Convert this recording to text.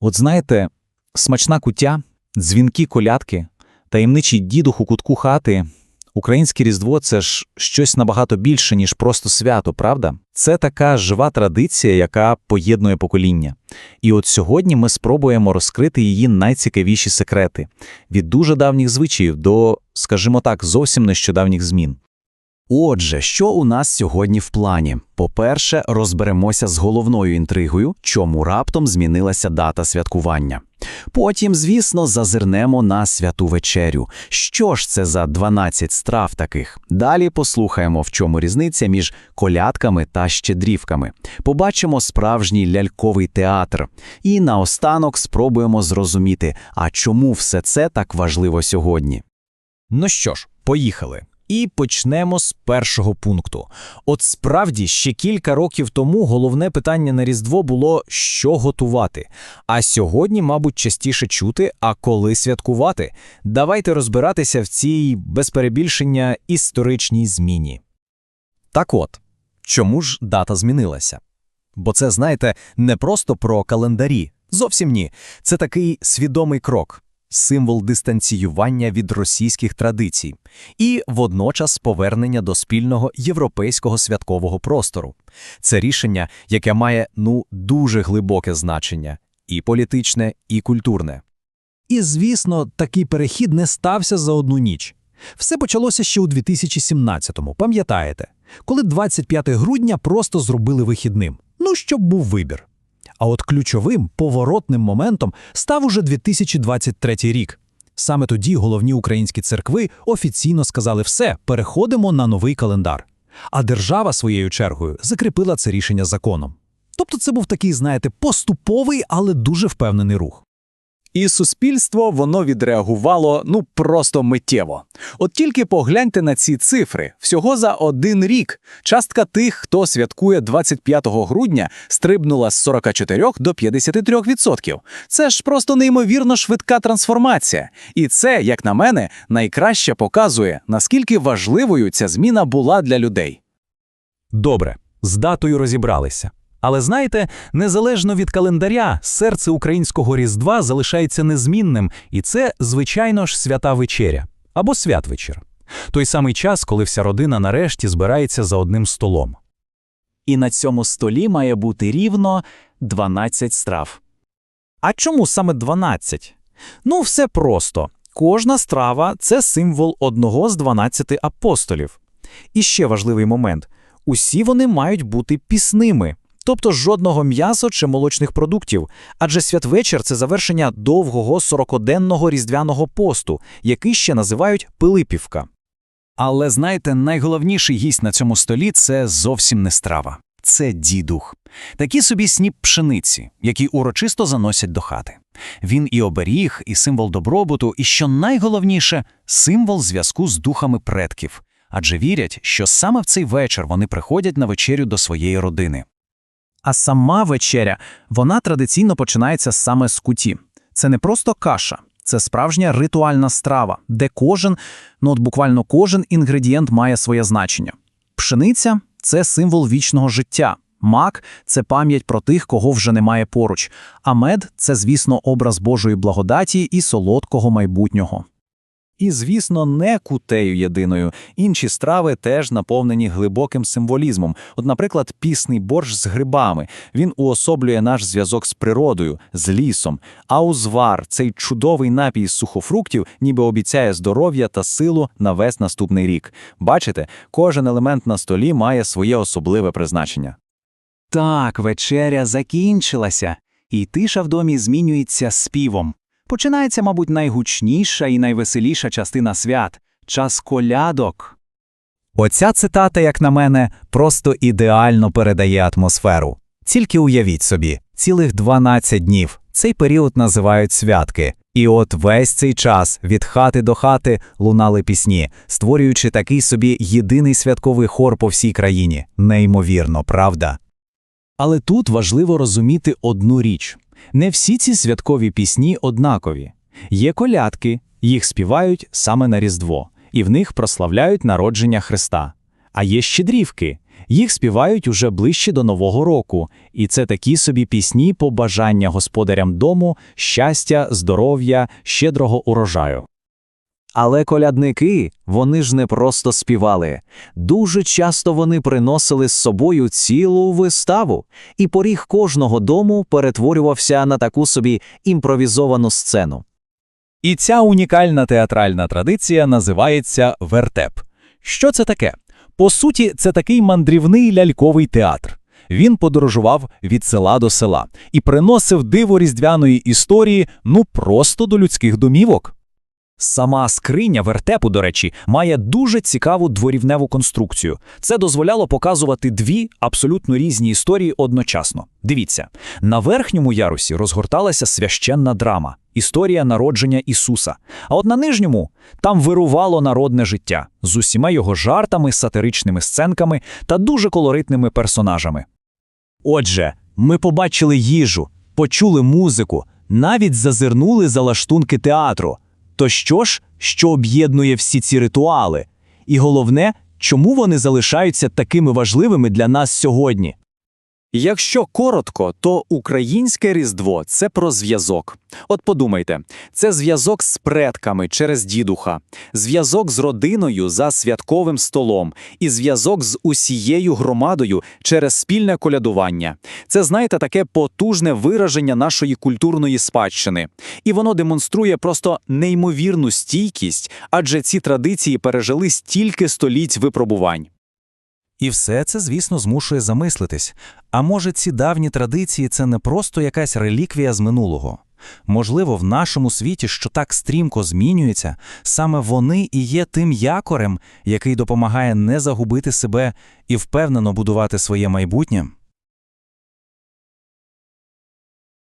От знаєте, смачна куття, дзвінки колядки, таємничий дідух у кутку хати. Українське Різдво це ж щось набагато більше, ніж просто свято, правда? Це така жива традиція, яка поєднує покоління. І от сьогодні ми спробуємо розкрити її найцікавіші секрети від дуже давніх звичаїв до, скажімо так, зовсім нещодавніх змін. Отже, що у нас сьогодні в плані? По-перше, розберемося з головною інтригою, чому раптом змінилася дата святкування. Потім, звісно, зазирнемо на святу вечерю. Що ж це за 12 страв таких? Далі послухаємо, в чому різниця між колядками та щедрівками. Побачимо справжній ляльковий театр. І наостанок спробуємо зрозуміти, а чому все це так важливо сьогодні. Ну що ж, поїхали. І почнемо з першого пункту. От справді, ще кілька років тому головне питання на Різдво було, що готувати. А сьогодні, мабуть, частіше чути, а коли святкувати. Давайте розбиратися в цій, без перебільшення, історичній зміні. Так от, чому ж дата змінилася? Бо це, знаєте, не просто про календарі. Зовсім ні. Це такий свідомий крок символ дистанціювання від російських традицій і водночас повернення до спільного європейського святкового простору. Це рішення, яке має ну дуже глибоке значення і політичне, і культурне. І, звісно, такий перехід не стався за одну ніч. Все почалося ще у 2017-му, пам'ятаєте, коли 25 грудня просто зробили вихідним. Ну, щоб був вибір. А от ключовим поворотним моментом став уже 2023 рік. Саме тоді головні українські церкви офіційно сказали все, переходимо на новий календар. А держава своєю чергою закріпила це рішення законом. Тобто це був такий, знаєте, поступовий, але дуже впевнений рух. І суспільство воно відреагувало ну просто миттєво. От тільки погляньте на ці цифри. Всього за один рік частка тих, хто святкує 25 грудня, стрибнула з 44 до 53%. Це ж просто неймовірно швидка трансформація. І це, як на мене, найкраще показує, наскільки важливою ця зміна була для людей. Добре, з датою розібралися. Але знаєте, незалежно від календаря, серце українського Різдва залишається незмінним, і це, звичайно ж, свята вечеря або святвечір. Той самий час, коли вся родина нарешті збирається за одним столом. І на цьому столі має бути рівно 12 страв. А чому саме 12? Ну, все просто. Кожна страва це символ одного з 12 апостолів. І ще важливий момент: усі вони мають бути пісними. Тобто жодного м'яса чи молочних продуктів, адже святвечір це завершення довгого 40-денного різдвяного посту, який ще називають Пилипівка. Але знаєте, найголовніший гість на цьому столі це зовсім не страва. Це дідух. Такі собі сніп пшениці, які урочисто заносять до хати. Він і оберіг, і символ добробуту, і що найголовніше символ зв'язку з духами предків. Адже вірять, що саме в цей вечір вони приходять на вечерю до своєї родини. А сама вечеря, вона традиційно починається саме з куті. Це не просто каша, це справжня ритуальна страва, де кожен, ну от буквально кожен інгредієнт має своє значення. Пшениця це символ вічного життя. Мак це пам'ять про тих, кого вже немає поруч. А мед це, звісно, образ Божої благодаті і солодкого майбутнього. І, звісно, не кутею єдиною. Інші страви теж наповнені глибоким символізмом. От, наприклад, пісний борщ з грибами. Він уособлює наш зв'язок з природою, з лісом. А узвар, цей чудовий напій з сухофруктів, ніби обіцяє здоров'я та силу на весь наступний рік. Бачите, кожен елемент на столі має своє особливе призначення. Так, вечеря закінчилася, і тиша в домі змінюється співом. Починається, мабуть, найгучніша і найвеселіша частина свят час колядок. Оця цитата, як на мене, просто ідеально передає атмосферу. Тільки уявіть собі, цілих 12 днів цей період називають святки. І от весь цей час від хати до хати лунали пісні, створюючи такий собі єдиний святковий хор по всій країні. Неймовірно, правда? Але тут важливо розуміти одну річ. Не всі ці святкові пісні однакові. Є колядки, їх співають саме на Різдво, і в них прославляють народження Христа. А є щедрівки, Їх співають уже ближче до Нового року, і це такі собі пісні побажання господарям дому, щастя, здоров'я, щедрого урожаю. Але колядники, вони ж не просто співали. Дуже часто вони приносили з собою цілу виставу, і поріг кожного дому перетворювався на таку собі імпровізовану сцену. І ця унікальна театральна традиція називається вертеп. Що це таке? По суті, це такий мандрівний ляльковий театр. Він подорожував від села до села і приносив диво різдвяної історії ну просто до людських домівок. Сама скриня вертепу, до речі, має дуже цікаву дворівневу конструкцію. Це дозволяло показувати дві абсолютно різні історії одночасно. Дивіться, на верхньому ярусі розгорталася священна драма, історія народження Ісуса. А от на нижньому там вирувало народне життя з усіма його жартами, сатиричними сценками та дуже колоритними персонажами. Отже, ми побачили їжу, почули музику, навіть зазирнули за лаштунки театру. То що ж, що об'єднує всі ці ритуали? І головне, чому вони залишаються такими важливими для нас сьогодні? Якщо коротко, то українське Різдво це про зв'язок. От подумайте, це зв'язок з предками через дідуха, зв'язок з родиною за святковим столом і зв'язок з усією громадою через спільне колядування. Це, знаєте, таке потужне вираження нашої культурної спадщини. І воно демонструє просто неймовірну стійкість, адже ці традиції пережили стільки століть випробувань. І все це, звісно, змушує замислитись. А може, ці давні традиції це не просто якась реліквія з минулого? Можливо, в нашому світі, що так стрімко змінюється, саме вони і є тим якорем, який допомагає не загубити себе і впевнено будувати своє майбутнє?